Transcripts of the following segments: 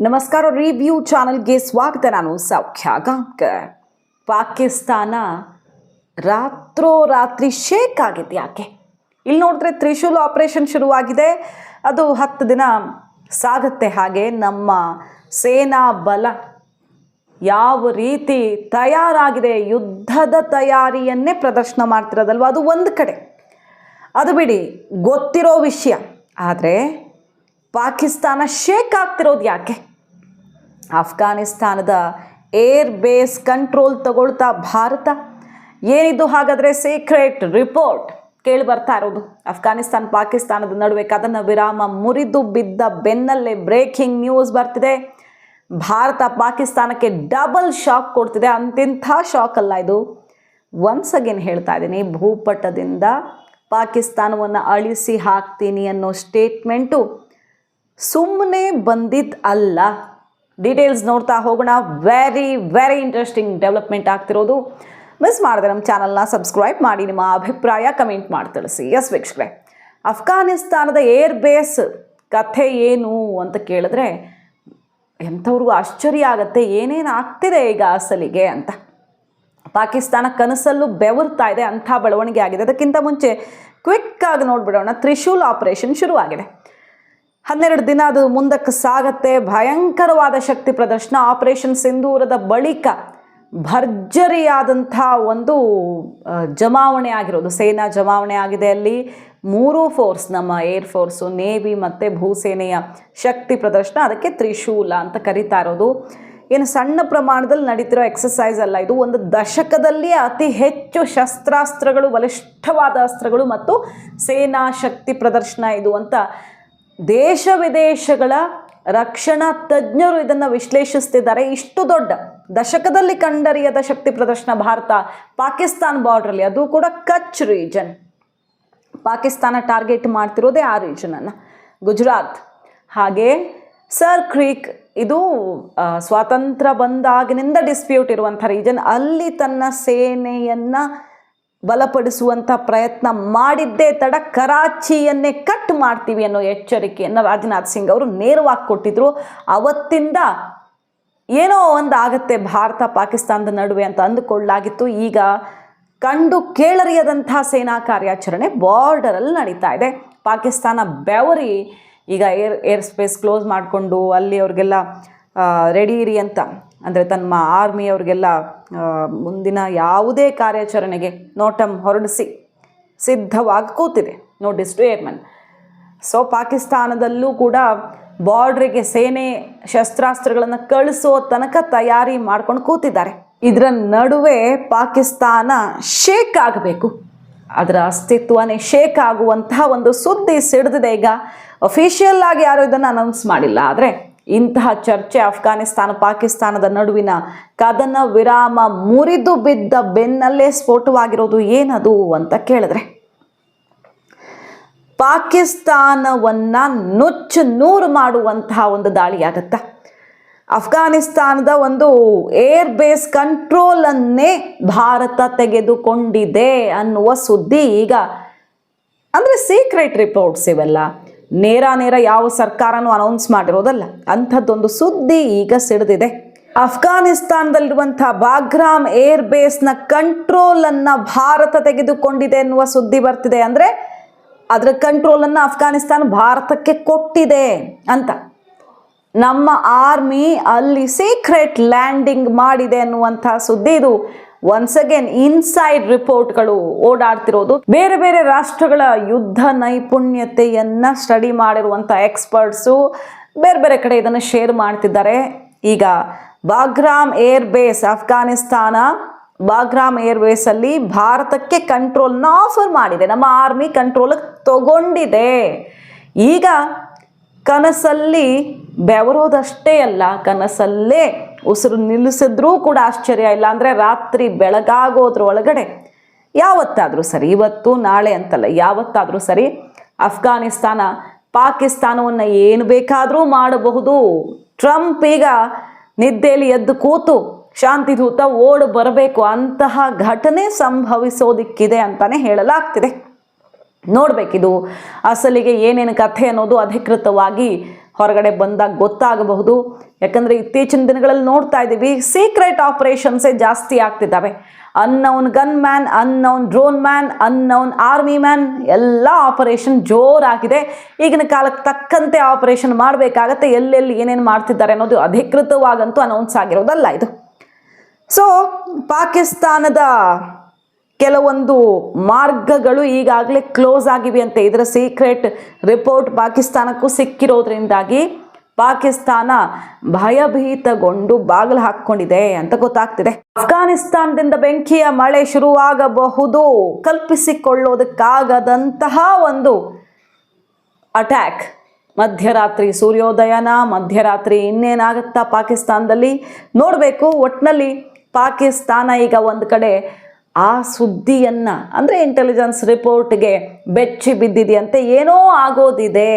ನಮಸ್ಕಾರ ರಿವ್ಯೂ ಚಾನಲ್ಗೆ ಸ್ವಾಗತ. ನಾನು ಸೌಖ್ಯ ಗಾಂಕರ್ ಪಾಕಿಸ್ತಾನ ರಾತ್ರೋರಾತ್ರಿ ಶೇಕ್ ಆಗಿದೆ ಯಾಕೆ? ಇಲ್ಲಿ ನೋಡಿದ್ರೆ ತ್ರಿಶೂಲ್ ಆಪರೇಷನ್ ಶುರುವಾಗಿದೆ. ಅದು ಹತ್ತು ದಿನ ಸಾಗುತ್ತೆ ಹಾಗೆ ನಮ್ಮ ಸೇನಾ ಬಲ ಯಾವ ರೀತಿ ತಯಾರಾಗಿದೆ, ಯುದ್ಧದ ತಯಾರಿಯನ್ನೇ ಪ್ರದರ್ಶನ ಮಾಡ್ತಿರೋದಲ್ವ? ಅದು ಒಂದು ಕಡೆ. ಅದು ಬಿಡಿ, ಗೊತ್ತಿರೋ ವಿಷಯ. ಆದರೆ ಪಾಕಿಸ್ತಾನ ಶೇಕ್ ಆಗ್ತಿರೋದು ಯಾಕೆ? ಅಫ್ಘಾನಿಸ್ತಾನದ ಏರ್ ಬೇಸ್ ಕಂಟ್ರೋಲ್ ತಗೊಳ್ತಾ ಭಾರತ? ಏನಿದು ಹಾಗಾದರೆ ಸೀಕ್ರೆಟ್ ರಿಪೋರ್ಟ್? ಕೇಳಿ ಬರ್ತಾ ಇರೋದು. ಅಫ್ಘಾನಿಸ್ತಾನ ಪಾಕಿಸ್ತಾನದ ನಡುವೆ ಕದನ ವಿರಾಮ ಮುರಿದು ಬಿದ್ದ ಬೆನ್ನಲ್ಲೇ ಬ್ರೇಕಿಂಗ್ ನ್ಯೂಸ್ ಬರ್ತಿದೆ. ಭಾರತ ಪಾಕಿಸ್ತಾನಕ್ಕೆ ಡಬಲ್ ಶಾಕ್ ಕೊಡ್ತಿದೆ. ಅಂತಿಂಥ ಶಾಕ್ ಅಲ್ಲ ಇದು. ಒನ್ಸ್ ಅಗೇನ್ ಹೇಳ್ತಾ ಇದ್ದೀನಿ, ಭೂಪಟದಿಂದ ಪಾಕಿಸ್ತಾನವನ್ನು ಅಳಿಸಿ ಹಾಕ್ತೀನಿ ಅನ್ನೋ ಸ್ಟೇಟ್ಮೆಂಟು ಸುಮ್ಮನೆ ಬಂದಿದ್ದು ಅಲ್ಲ. ಡೀಟೇಲ್ಸ್ ನೋಡ್ತಾ ಹೋಗೋಣ. ವೆರಿ ವೆರಿ ಇಂಟ್ರೆಸ್ಟಿಂಗ್ ಡೆವಲಪ್ಮೆಂಟ್ ಆಗ್ತಿರೋದು. ಮಿಸ್ ಮಾಡಿದೆ ನಮ್ಮ ಚಾನಲ್ನ ಸಬ್ಸ್ಕ್ರೈಬ್ ಮಾಡಿ, ನಿಮ್ಮ ಅಭಿಪ್ರಾಯ ಕಮೆಂಟ್ ಮಾಡಿ ತಿಳಿಸಿ. ಎಸ್ ವೀಕ್ಷಕರೇ, ಅಫ್ಘಾನಿಸ್ತಾನದ ಏರ್ ಬೇಸ್ ಕಥೆ ಏನು ಅಂತ ಕೇಳಿದ್ರೆ ಎಂಥವ್ರಿಗೂ ಆಶ್ಚರ್ಯ ಆಗುತ್ತೆ. ಏನೇನು ಆಗ್ತಿದೆ ಈಗ ಅಸಲಿಗೆ ಅಂತ. ಪಾಕಿಸ್ತಾನ ಕನಸಲ್ಲೂ ಬೆವರ್ತಾ ಇದೆ. ಅಂಥ ಬೆಳವಣಿಗೆ ಆಗಿದೆ. ಅದಕ್ಕಿಂತ ಮುಂಚೆ ಕ್ವಿಕ್ಕಾಗಿ ನೋಡ್ಬಿಡೋಣ. ತ್ರಿಶೂಲ್ ಆಪರೇಷನ್ ಶುರುವಾಗಿದೆ. ಹನ್ನೆರಡು ದಿನ ಅದು ಮುಂದಕ್ಕೆ ಸಾಗತ್ತೆ. ಭಯಂಕರವಾದ ಶಕ್ತಿ ಪ್ರದರ್ಶನ. ಆಪರೇಷನ್ ಸಿಂಧೂರದ ಬಳಿಕ ಭರ್ಜರಿಯಾದಂಥ ಒಂದು ಜಮಾವಣೆ ಆಗಿರೋದು. ಸೇನಾ ಜಮಾವಣೆ ಆಗಿದೆ ಅಲ್ಲಿ. ಮೂರೂ ಫೋರ್ಸ್ ನಮ್ಮ ಏರ್ ಫೋರ್ಸು ನೇವಿ ಮತ್ತು ಭೂಸೇನೆಯ ಶಕ್ತಿ ಪ್ರದರ್ಶನ. ಅದಕ್ಕೆ ತ್ರಿಶೂಲ ಅಂತ ಕರೀತಾ ಇರೋದು. ಏನು ಸಣ್ಣ ಪ್ರಮಾಣದಲ್ಲಿ ನಡೀತಿರೋ ಎಕ್ಸಸೈಸ್ ಅಲ್ಲ. ಇದು ಒಂದು ದಶಕದಲ್ಲಿ ಅತಿ ಹೆಚ್ಚು ಶಸ್ತ್ರಾಸ್ತ್ರಗಳು, ಬಲಿಷ್ಠವಾದ ಅಸ್ತ್ರಗಳು ಮತ್ತು ಸೇನಾ ಶಕ್ತಿ ಪ್ರದರ್ಶನ ಇದು ಅಂತ ದೇಶ ವಿದೇಶಗಳ ರಕ್ಷಣಾ ತಜ್ಞರು ಇದನ್ನು ವಿಶ್ಲೇಷಿಸ್ತಿದ್ದಾರೆ. ಇಷ್ಟು ದೊಡ್ಡ ದಶಕದಲ್ಲಿ ಕಂಡರಿಯದ ಶಕ್ತಿ ಪ್ರದರ್ಶನ ಭಾರತ ಪಾಕಿಸ್ತಾನ್ ಬಾರ್ಡ್ರಲ್ಲಿ ಅದು ಕೂಡ ಕಚ್ ರೀಜನ್ ಪಾಕಿಸ್ತಾನ ಟಾರ್ಗೆಟ್ ಮಾಡ್ತಿರೋದೇ ಆ ರೀಜನನ್ನು ಗುಜರಾತ್. ಹಾಗೆ ಸರ್ ಕ್ರೀಕ್ ಇದು ಸ್ವಾತಂತ್ರ್ಯ ಬಂದಾಗಿನಿಂದ ಡಿಸ್ಪ್ಯೂಟ್ ಇರುವಂಥ ರೀಜನ್ ಅಲ್ಲಿ ತನ್ನ ಸೇನೆಯನ್ನು ಬಲಪಡಿಸುವಂಥ ಪ್ರಯತ್ನ ಮಾಡಿದ್ದೇ ತಡ ಕರಾಚಿಯನ್ನೇ ಕಟ್ ಮಾಡ್ತೀವಿ ಅನ್ನೋ ಎಚ್ಚರಿಕೆಯನ್ನು ರಾಜನಾಥ್ ಸಿಂಗ್ ಅವರು ನೇರವಾಗಿ ಕೊಟ್ಟಿದ್ರು. ಅವತ್ತಿಂದ ಏನೋ ಒಂದು ಆಗತ್ತೆ ಭಾರತ ಪಾಕಿಸ್ತಾನದ ನಡುವೆ ಅಂತ ಅಂದುಕೊಳ್ಳಲಾಗಿತ್ತು. ಈಗ ಕಂಡು ಕೇಳರಿಯದಂಥ ಸೇನಾ ಕಾರ್ಯಾಚರಣೆ ಬಾರ್ಡರಲ್ಲಿ ನಡೀತಾ ಇದೆ. ಪಾಕಿಸ್ತಾನ ಬೆವರಿ ಈಗ ಏರ್ ಏರ್ ಸ್ಪೇಸ್ ಕ್ಲೋಸ್ ಮಾಡಿಕೊಂಡು ಅಲ್ಲಿ ಅವ್ರಿಗೆಲ್ಲ ರೆಡಿ ಇರಿ ಅಂತ ಅಂದರೆ ತಮ್ಮ ಆರ್ಮಿ ಅವ್ರಿಗೆಲ್ಲ ಆ, ಮುಂದಿನ ಯಾವುದೇ ಕಾರ್ಯಾಚರಣೆಗೆ ನೋಟಮ್ ಹೊರಡಿಸಿ ಸಿದ್ಧವಾಗಿ ಕೂತಿದೆ. ನೋ ಏರ್ಮನ್ ಸೊ ಪಾಕಿಸ್ತಾನದಲ್ಲೂ ಕೂಡ ಬಾರ್ಡ್ರಿಗೆ ಸೇನೆ ಶಸ್ತ್ರಾಸ್ತ್ರಗಳನ್ನು ಕಳಿಸೋ ತನಕ ತಯಾರಿ ಮಾಡ್ಕೊಂಡು ಕೂತಿದ್ದಾರೆ. ಇದರ ನಡುವೆ ಪಾಕಿಸ್ತಾನ ಶೇಕ್ ಆಗಬೇಕು. ಅದರ ಅಸ್ತಿತ್ವನೇ ಶೇಕ್ ಆಗುವಂತಹ ಒಂದು ಸುದ್ದಿ ಸಿಡಿದಿದೆ. ಈಗ ಅಫಿಷಿಯಲ್ ಆಗಿ ಯಾರು ಇದನ್ನು ಅನೌನ್ಸ್ ಮಾಡಿಲ್ಲ. ಆದರೆ ಇಂತಹ ಚರ್ಚೆ ಅಫ್ಘಾನಿಸ್ತಾನ ಪಾಕಿಸ್ತಾನದ ನಡುವಿನ ಕದನ ವಿರಾಮ ಮುರಿದು ಬಿದ್ದ ಬೆನ್ನಲ್ಲೇ ಸ್ಫೋಟವಾಗಿರೋದು ಏನದು ಅಂತ ಕೇಳಿದ್ರೆ, ಪಾಕಿಸ್ತಾನವನ್ನ ನುಚ್ಚು ನೂರು ಮಾಡುವಂತಹ ಒಂದು ದಾಳಿಯಾಗತ್ತ? ಅಫ್ಘಾನಿಸ್ತಾನದ ಒಂದು ಏರ್ ಬೇಸ್ ಕಂಟ್ರೋಲನ್ನೇ ಭಾರತ ತೆಗೆದುಕೊಂಡಿದೆ ಅನ್ನುವ ಸುದ್ದಿ ಈಗ, ಅಂದರೆ ಸೀಕ್ರೆಟ್ ರಿಪೋರ್ಟ್ಸ್ ಇವೆಲ್ಲ. ನೇರ ನೇರ ಯಾವ ಸರ್ಕಾರನೂ ಅನೌನ್ಸ್ ಮಾಡಿರೋದಲ್ಲ, ಅಂಥದ್ದೊಂದು ಸುದ್ದಿ ಈಗ ಸಿಡಿದಿದೆ. ಅಫ್ಘಾನಿಸ್ತಾನದಲ್ಲಿರುವಂಥ ಬಾಗ್ರಾಮ್ ಏರ್ ಬೇಸ್ನ ಕಂಟ್ರೋಲನ್ನು ಭಾರತ ತೆಗೆದುಕೊಂಡಿದೆ ಎನ್ನುವ ಸುದ್ದಿ ಬರ್ತಿದೆ ಅಂದರೆ, ಅದರ ಕಂಟ್ರೋಲನ್ನು ಅಫ್ಘಾನಿಸ್ತಾನ ಭಾರತಕ್ಕೆ ಕೊಟ್ಟಿದೆ ಅಂತ. ನಮ್ಮ ಆರ್ಮಿ ಅಲ್ಲಿ ಸೀಕ್ರೆಟ್ ಲ್ಯಾಂಡಿಂಗ್ ಮಾಡಿದೆ ಅನ್ನುವಂಥ ಸುದ್ದಿ ಇದು. ಒನ್ಸ್ ಅಗೇನ್ ಇನ್ಸೈಡ್ ರಿಪೋರ್ಟ್ಗಳು ಓಡಾಡ್ತಿರೋದು. ಬೇರೆ ಬೇರೆ ರಾಷ್ಟ್ರಗಳ ಯುದ್ಧ ನೈಪುಣ್ಯತೆಯನ್ನ ಸ್ಟಡಿ ಮಾಡಿರುವಂಥ ಎಕ್ಸ್ಪರ್ಟ್ಸು ಬೇರೆ ಬೇರೆ ಕಡೆ ಇದನ್ನು ಶೇರ್ ಮಾಡ್ತಿದ್ದಾರೆ. ಈಗ Bagram air base Afghanistan Bagram air ಅಲ್ಲಿ ಭಾರತಕ್ಕೆ ಕಂಟ್ರೋಲ್ನ ಆಫರ್ ಮಾಡಿದೆ. ನಮ್ಮ ಆರ್ಮಿ ಕಂಟ್ರೋಲ್ ತಗೊಂಡಿದೆ. ಈಗ ಕನಸಲ್ಲಿ ಬೆವರೋದಷ್ಟೇ ಅಲ್ಲ, ಕನಸಲ್ಲೇ ಉಸಿರು ನಿಲ್ಲಿಸಿದ್ರೂ ಕೂಡ ಆಶ್ಚರ್ಯ ಇಲ್ಲ ಅಂದರೆ ರಾತ್ರಿ ಬೆಳಗಾಗೋದ್ರ ಒಳಗಡೆ ಯಾವತ್ತಾದರೂ ಸರಿ, ಇವತ್ತು, ನಾಳೆ ಅಂತಲ್ಲ, ಯಾವತ್ತಾದರೂ ಸರಿ ಅಫ್ಘಾನಿಸ್ತಾನ ಪಾಕಿಸ್ತಾನವನ್ನು ಏನು ಬೇಕಾದರೂ ಮಾಡಬಹುದು. ಟ್ರಂಪ್ ಈಗ ನಿದ್ದೆಯಲ್ಲಿ ಎದ್ದು ಕೂತು ಶಾಂತಿದೂತ ಓಡ್ ಬರಬೇಕು, ಅಂತಹ ಘಟನೆ ಸಂಭವಿಸೋದಿಕ್ಕಿದೆ ಅಂತಲೇ ಹೇಳಲಾಗ್ತಿದೆ. ನೋಡಬೇಕಿದು, ಅಸಲಿಗೆ ಏನೇನು ಕಥೆ ಅನ್ನೋದು ಅಧಿಕೃತವಾಗಿ ಹೊರಗಡೆ ಬಂದಾಗ ಗೊತ್ತಾಗಬಹುದು. ಯಾಕಂದರೆ ಇತ್ತೀಚಿನ ದಿನಗಳಲ್ಲಿ ನೋಡ್ತಾ ಇದ್ದೀವಿ ಸೀಕ್ರೆಟ್ ಆಪರೇಷನ್ಸೇ ಜಾಸ್ತಿ ಆಗ್ತಿದ್ದಾವೆ. Unknown gun man unknown drone man unknown army man ಎಲ್ಲ ಆಪರೇಷನ್ ಜೋರಾಗಿದೆ. ಈಗಿನ ಕಾಲಕ್ಕೆ ತಕ್ಕಂತೆ ಆಪರೇಷನ್ ಮಾಡಬೇಕಾಗತ್ತೆ. ಎಲ್ಲೆಲ್ಲಿ ಏನೇನು ಮಾಡ್ತಿದ್ದಾರೆ ಅನ್ನೋದು ಅಧಿಕೃತವಾಗಂತೂ ಅನೌನ್ಸ್ ಆಗಿರೋದಲ್ಲ ಇದು. ಸೊ ಪಾಕಿಸ್ತಾನದ ಕೆಲವೊಂದು ಮಾರ್ಗಗಳು ಈಗಾಗಲೇ ಕ್ಲೋಸ್ ಆಗಿವೆ ಅಂತೆ ಇದರ ಸೀಕ್ರೆಟ್ ರಿಪೋರ್ಟ್ ಪಾಕಿಸ್ತಾನಕ್ಕೂ ಸಿಕ್ಕಿರೋದ್ರಿಂದಾಗಿ ಪಾಕಿಸ್ತಾನ ಭಯಭೀತಗೊಂಡು ಬಾಗಿಲು ಹಾಕ್ಕೊಂಡಿದೆ ಅಂತ ಗೊತ್ತಾಗ್ತಿದೆ. ಅಫ್ಘಾನಿಸ್ತಾನದಿಂದ ಬೆಂಕಿಯ ಮಳೆ ಶುರುವಾಗಬಹುದು. ಕಲ್ಪಿಸಿಕೊಳ್ಳೋದಕ್ಕಾಗದಂತಹ ಒಂದು ಅಟ್ಯಾಕ್ ಮಧ್ಯರಾತ್ರಿ ಸೂರ್ಯೋದಯನ ಮಧ್ಯರಾತ್ರಿ ಇನ್ನೇನಾಗುತ್ತಾ ಪಾಕಿಸ್ತಾನದಲ್ಲಿ? ನೋಡಬೇಕು ಒಟ್ಟಿನಲ್ಲಿ ಪಾಕಿಸ್ತಾನ ಈಗ ಒಂದು ಕಡೆ ಆ ಸುದ್ದಿಯನ್ನು, ಅಂದರೆ ಇಂಟೆಲಿಜೆನ್ಸ್ ರಿಪೋರ್ಟ್ಗೆ ಬೆಚ್ಚಿ ಬಿದ್ದಿದೆಯಂತೆ, ಏನೋ ಆಗೋದಿದೆ.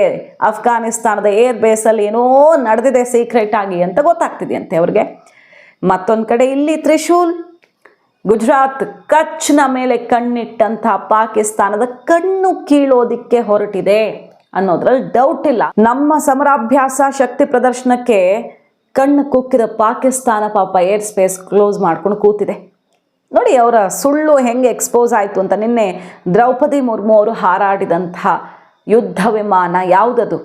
ಅಫ್ಘಾನಿಸ್ತಾನದ ಏರ್ ಬೇಸಲ್ಲಿ ಏನೋ ನಡೆದಿದೆ ಸೀಕ್ರೆಟ್ ಆಗಿ ಅಂತ ಗೊತ್ತಾಗ್ತಿದೆಯಂತೆ ಅವ್ರಿಗೆ. ಮತ್ತೊಂದು ಕಡೆ ಇಲ್ಲಿ ತ್ರಿಶೂಲ್, ಗುಜರಾತ್ ಕಚ್ನ ಮೇಲೆ ಕಣ್ಣಿಟ್ಟಂಥ ಪಾಕಿಸ್ತಾನದ ಕಣ್ಣು ಕೀಳೋದಿಕ್ಕೆ ಹೊರಟಿದೆ ಅನ್ನೋದ್ರಲ್ಲಿ ಡೌಟ್ ಇಲ್ಲ. ನಮ್ಮ ಸಮರಾಭ್ಯಾಸ, ಶಕ್ತಿ ಪ್ರದರ್ಶನಕ್ಕೆ ಕಣ್ಣು ಕುಕ್ಕಿದ ಪಾಕಿಸ್ತಾನ ಪಾಪ ಏರ್ ಸ್ಪೇಸ್ ಕ್ಲೋಸ್ ಮಾಡ್ಕೊಂಡು ಕೂತಿದೆ. ನೋಡಿ ಅವರ ಸುಳ್ಳು ಹೆಂಗೆ ಎಕ್ಸ್ಪೋಸ್ ಆಯಿತು ಅಂತ ನಿನ್ನೆ ದ್ರೌಪದಿ ಮುರ್ಮು ಅವರು ಹಾರಾಡಿದಂಥ ಯುದ್ಧ ವಿಮಾನ ಯಾವುದದು?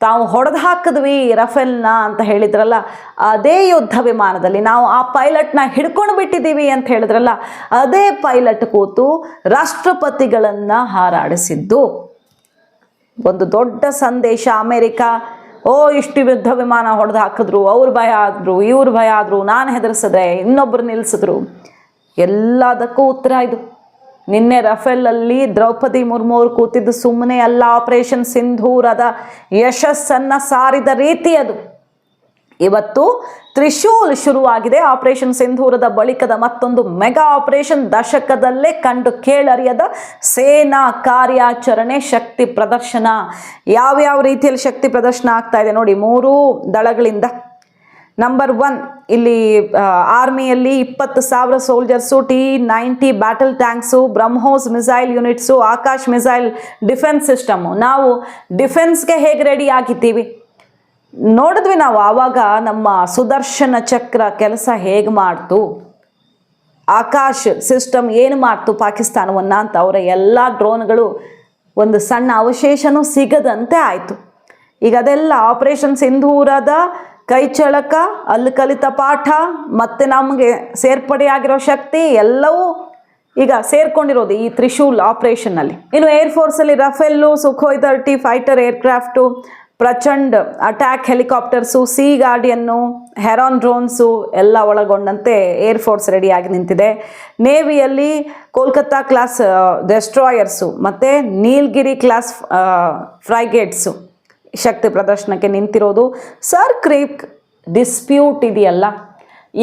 ತಾವು ಹೊಡೆದು ಹಾಕಿದ್ವಿ ರಫೇಲ್ನ ಅಂತ ಹೇಳಿದ್ರಲ್ಲ, ಅದೇ ಯುದ್ಧ ವಿಮಾನದಲ್ಲಿ ನಾವು ಆ ಪೈಲಟ್ನ ಹಿಡ್ಕೊಂಡು ಬಿಟ್ಟಿದ್ದೀವಿ ಅಂತ ಹೇಳಿದ್ರಲ್ಲ, ಅದೇ ಪೈಲಟ್ ಕೂತು ರಾಷ್ಟ್ರಪತಿಗಳನ್ನು ಹಾರಾಡಿಸಿದ್ದು. ಒಂದು ದೊಡ್ಡ ಸಂದೇಶ, ಅಮೇರಿಕ, ಓ, ಇಷ್ಟು ಯುದ್ಧ ವಿಮಾನ ಹೊಡೆದು ಹಾಕಿದ್ರು, ಅವ್ರು ಭಯ ಆದರು, ಇವ್ರು ಭಯ ಆದರು, ನಾನು ಹೆದರ್ಸಿದ್ರೆ ಇನ್ನೊಬ್ರು ನಿಲ್ಲಿಸಿದ್ರು ಎಲ್ಲದಕ್ಕೂ ಉತ್ತರ ಇದು. ನಿನ್ನೆ ರಫೇಲಲ್ಲಿ ದ್ರೌಪದಿ ಮುರ್ಮು ಕೂತಿದ್ದು ಸುಮ್ಮನೆ ಅಲ್ಲ ಆಪರೇಷನ್ ಸಿಂಧೂರದ ಯಶಸ್ಸನ್ನು ಸಾರಿದ ರೀತಿ ಅದು. ಇವತ್ತು ತ್ರಿಶೂಲ್ ಶುರುವಾಗಿದೆ ಆಪರೇಷನ್ ಸಿಂಧೂರದ ಬಳಿಕದ ಮತ್ತೊಂದು ಮೆಗಾ ಆಪರೇಷನ್ ದಶಕದಲ್ಲೇ ಕಂಡು ಕೇಳರಿಯದ ಸೇನಾ ಕಾರ್ಯಾಚರಣೆ ಶಕ್ತಿ ಪ್ರದರ್ಶನ. ಯಾವ್ಯಾವ ರೀತಿಯಲ್ಲಿ ಶಕ್ತಿ ಪ್ರದರ್ಶನ ಆಗ್ತಾ ಇದೆ ನೋಡಿ, ಮೂರೂ ದಳಗಳಿಂದ ನಂಬರ್ ಒನ್ ಇಲ್ಲಿ ಆರ್ಮಿಯಲ್ಲಿ ಇಪ್ಪತ್ತು ಸಾವಿರ soldiers T ninety battle tanks BrahMos missile units Akash missile defence system ನಾವು ಡಿಫೆನ್ಸ್ಗೆ ಹೇಗೆ ರೆಡಿ ಆಗಿದ್ದೀವಿ? ನೋಡಿದ್ವಿ ನಾವು ಆವಾಗ ನಮ್ಮ ಸುದರ್ಶನ ಚಕ್ರ ಕೆಲಸ ಹೇಗೆ ಮಾಡ್ತು? ಆಕಾಶ್ ಸಿಸ್ಟಮ್ ಏನು ಮಾಡ್ತು ಪಾಕಿಸ್ತಾನವನ್ನು ಅಂತ ಅವರ ಎಲ್ಲ ಡ್ರೋನ್ಗಳು ಒಂದು ಸಣ್ಣ ಅವಶೇಷನೂ ಸಿಗದಂತೆ ಆಯಿತು. ಈಗ ಅದೆಲ್ಲ ಆಪರೇಷನ್ ಸಿಂಧೂರದ ಕೈಚಳಕ ಅಲ್ಲಿ ಕಲಿತ ಪಾಠ, ಮತ್ತು ನಮಗೆ ಸೇರ್ಪಡೆಯಾಗಿರೋ ಶಕ್ತಿ ಎಲ್ಲವೂ ಈಗ ಸೇರ್ಕೊಂಡಿರೋದು ಈ ತ್ರಿಶೂಲ್ ಆಪರೇಷನ್ನಲ್ಲಿ ಇನ್ನು air ಫೋರ್ಸಲ್ಲಿ Rafale Sukhoi thirty fighter aircraft Prachand attack helicopters sea guardian heron drones ಎಲ್ಲ ಒಳಗೊಂಡಂತೆ ಏರ್ ಫೋರ್ಸ್ ರೆಡಿಯಾಗಿ ನಿಂತಿದೆ. ನೇವಿಯಲ್ಲಿ ಕೋಲ್ಕತ್ತಾ ಕ್ಲಾಸ್ ಡೆಸ್ಟ್ರಾಯರ್ಸು ಮತ್ತು ನೀಲ್ಗಿರಿ ಕ್ಲಾಸ್ ಫ್ರೈಗೇಟ್ಸು ಶಕ್ತಿ ಪ್ರದರ್ಶನಕ್ಕೆ ನಿಂತಿರೋದು. ಸರ್ ಕ್ರೀಕ್ ಡಿಸ್ಪ್ಯೂಟ್ ಇದೆಯಲ್ಲ?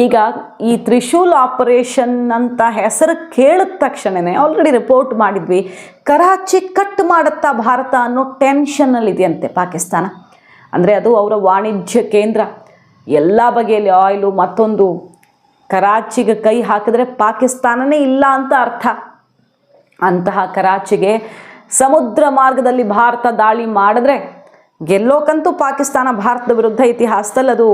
ಈಗ ಈ ತ್ರಿಶೂಲ್ ಆಪರೇಷನ್ ಅಂತ ಹೆಸರು ಕೇಳಿದ ತಕ್ಷಣವೇ ಆಲ್ರೆಡಿ ರಿಪೋರ್ಟ್ ಮಾಡಿದ್ವಿ. ಕರಾಚಿ ಕಟ್ ಮಾಡುತ್ತಾ ಭಾರತ ಅನ್ನೋ ಟೆನ್ಷನ್ನಲ್ಲಿದೆಯಂತೆ ಪಾಕಿಸ್ತಾನ. ಅಂದರೆ ಅದು ಅವರ ವಾಣಿಜ್ಯ ಕೇಂದ್ರ. ಎಲ್ಲ ಬಗೆಯಲ್ಲಿ ಆಯಿಲು ಮತ್ತೊಂದು ಕರಾಚಿಗೆ ಕೈ ಹಾಕಿದ್ರೆ ಪಾಕಿಸ್ತಾನನೇ ಇಲ್ಲ ಅಂತ ಅರ್ಥ. ಅಂತಹ ಕರಾಚಿಗೆ ಸಮುದ್ರ ಮಾರ್ಗದಲ್ಲಿ ಭಾರತ ದಾಳಿ ಮಾಡಿದ್ರೆ ಗೆಲ್ಲೋಕಂತೂ ಪಾಕಿಸ್ತಾನ ಭಾರತದ ವಿರುದ್ಧ ಇತಿಹಾಸದಲ್ಲಿ ಅದು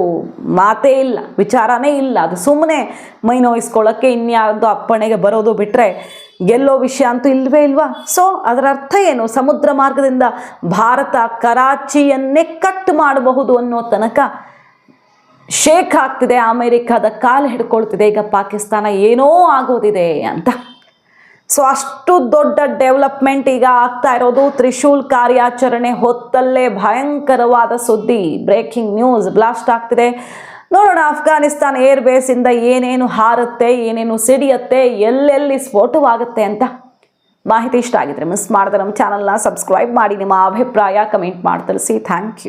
ಮಾತೇ ಇಲ್ಲ, ವಿಚಾರನೇ ಇಲ್ಲ. ಅದು ಸುಮ್ಮನೆ ಮೈ ನೋಯಿಸ್ಕೊಳ್ಳೋಕ್ಕೆ ಇನ್ಯಾರ್ದು ಅಪ್ಪಣೆಗೆ ಬರೋದು ಬಿಟ್ಟರೆ ಗೆಲ್ಲೋ ವಿಷಯ ಅಂತೂ ಇಲ್ವೇ ಇಲ್ವಾ? ಸೊ ಅದರ ಅರ್ಥ ಏನು? ಸಮುದ್ರ ಮಾರ್ಗದಿಂದ ಭಾರತ ಕರಾಚಿಯನ್ನೇ ಕಟ್ ಮಾಡಬಹುದು ಅನ್ನೋ ತನಕ ಶೇಕ್ ಆಗ್ತಿದೆ, ಅಮೆರಿಕದ ಕಾಲು ಹಿಡ್ಕೊಳ್ತಿದೆ. ಈಗ ಪಾಕಿಸ್ತಾನ ಏನೋ ಆಗೋದಿದೆ ಅಂತ. ಸೊ ಅಷ್ಟು ದೊಡ್ಡ ಡೆವಲಪ್ಮೆಂಟ್ ಈಗ ಆಗ್ತಾ ಇರೋದು ತ್ರಿಶೂಲ್ ಕಾರ್ಯಾಚರಣೆ ಹೊತ್ತಲ್ಲೇ ಭಯಂಕರವಾದ ಸುದ್ದಿ. ಬ್ರೇಕಿಂಗ್ ನ್ಯೂಸ್ ಬ್ಲಾಸ್ಟ್ ಆಗ್ತಿದೆ. ನೋಡೋಣ ಅಫ್ಘಾನಿಸ್ತಾನ್ ಏರ್ ಬೇಸಿಂದ ಏನೇನು ಹಾರುತ್ತೆ, ಏನೇನು ಸಿಡಿಯುತ್ತೆ, ಎಲ್ಲೆಲ್ಲಿ ಸ್ಫೋಟವಾಗುತ್ತೆ ಅಂತ. ಮಾಹಿತಿ ಇಷ್ಟ ಆಗಿದ್ರೆ ಮಿಸ್ ಮಾಡಿದ್ರೆ ನಮ್ಮ ಚಾನಲ್ನ ಸಬ್ಸ್ಕ್ರೈಬ್ ಮಾಡಿ, ನಿಮ್ಮ ಅಭಿಪ್ರಾಯ ಕಮೆಂಟ್ ಮಾಡಿ ತಿಳಿಸಿ. Thank you